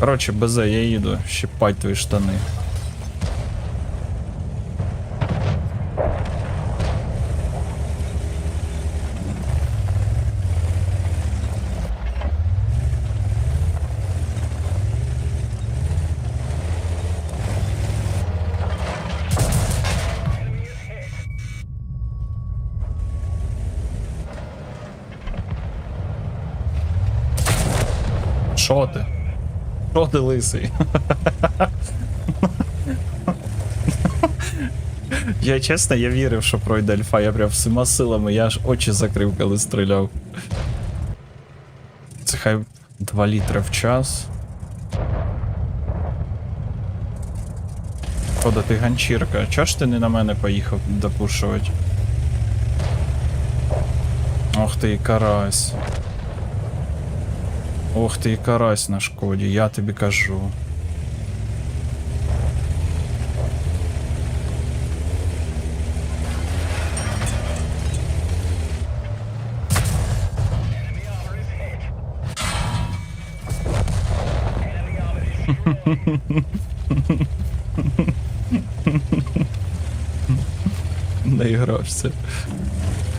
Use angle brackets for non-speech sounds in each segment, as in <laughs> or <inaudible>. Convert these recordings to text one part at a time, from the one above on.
Коротше, БЗ, я їду, щипать твої штани. Що ти? Ти лисий? Я чесно, я вірив, що пройде альфа, я прям всіма силами, я аж очі закрив, коли стріляв. Це хай 2 літри в час. Хода, ти ганчірка. Чого ж ти не на мене поїхав допушувати? Ох ти карась. Ох ти карась на шкоді, я тобі кажу. <laughs> Наігрався.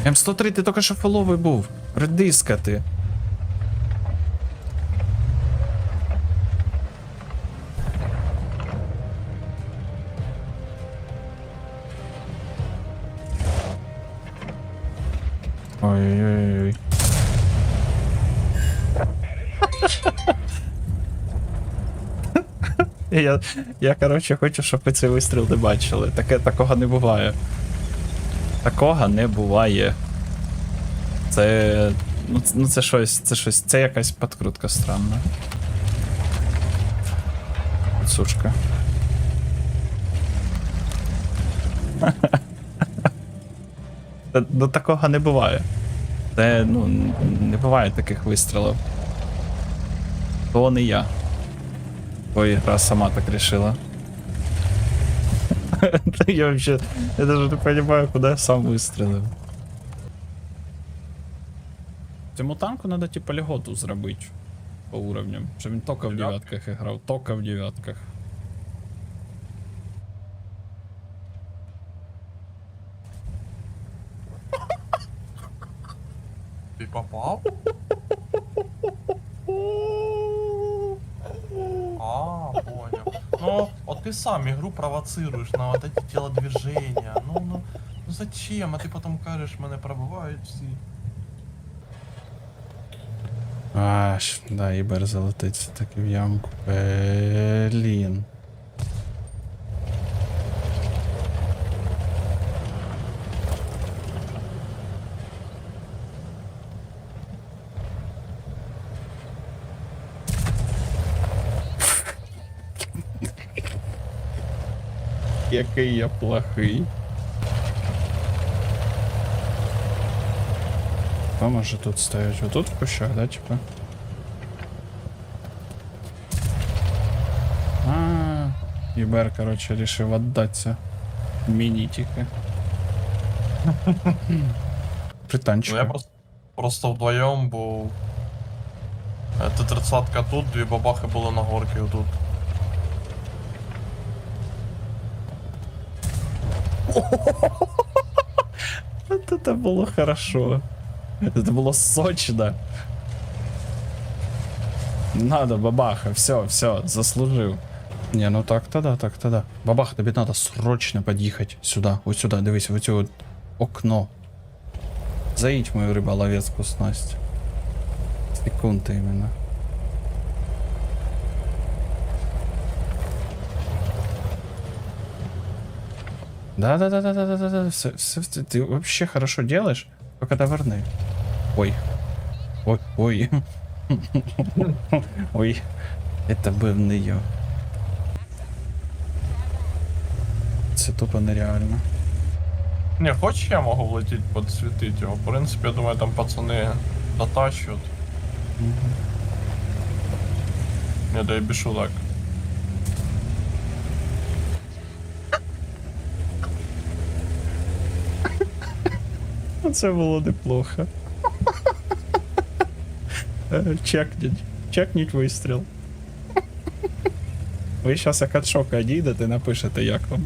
М103, ти тільки що фоловий був. Редиска ти. Ой-ой-ой. <laughs> Я, я, коротше, хочу, щоб ви цей вистріл не бачили. Таке, такого не буває. Такого не буває. Це. Ну, ну це щось, це щось, це якась подкрутка странна. Сучка. Та- Ну такого не буває. Це, ну, не буває таких вистрілів. То не я. То ігра сама так рішила. <laughs> Я вообще. Я даже не понимаю, куда я сам вистрілив. Цьому танку надо типа льготу зробити по уровням. Щоб він тільки в дев'ятках грав, тільки в дев'ятках. Ты попал? <laughs> А, понял. Ну, вот ты сам игру провоцируешь на вот эти телодвижения. Ну, ну, ну зачем? А ты потом кажешь, мене пробивають всі. Аж, да, Ібер залетить все-таки в ямку. Блін. Який я плохий. Хто може тут стоять? Отут в кущах, да, типа? А, Ібер, короче, решил отдаться. Мінітіки. <laughs> Пританчика. Ну я просто, просто вдвоєм був. Т 30 тут, дві бабахи були на горці отут. <laughs> Вот это было хорошо. Это было сочно. Надо, бабаха, все, все, заслужил. Не, ну так-то да, так-то да. Бабаха, тобі надо срочно подъехать сюда, вот сюда, дивись, в цю от окно. Заїдь мою риболовецьку снасть. Секунди именно. Да, да, да, да, да, да, да, да. Все, все, ты, ты вообще хорошо делаешь, только доверни. Ой. Ой, ой. Ой. Это був не я. Це тупо нереально. Не, хочешь я могу влететь подсветить его? В принципе, я думаю, там пацаны дотащат. Не, да я бешу так. Це було неплохо. Е, чекніть. Чекніть вистріл. Ви зараз як від шока дійдете, напишете, як вам.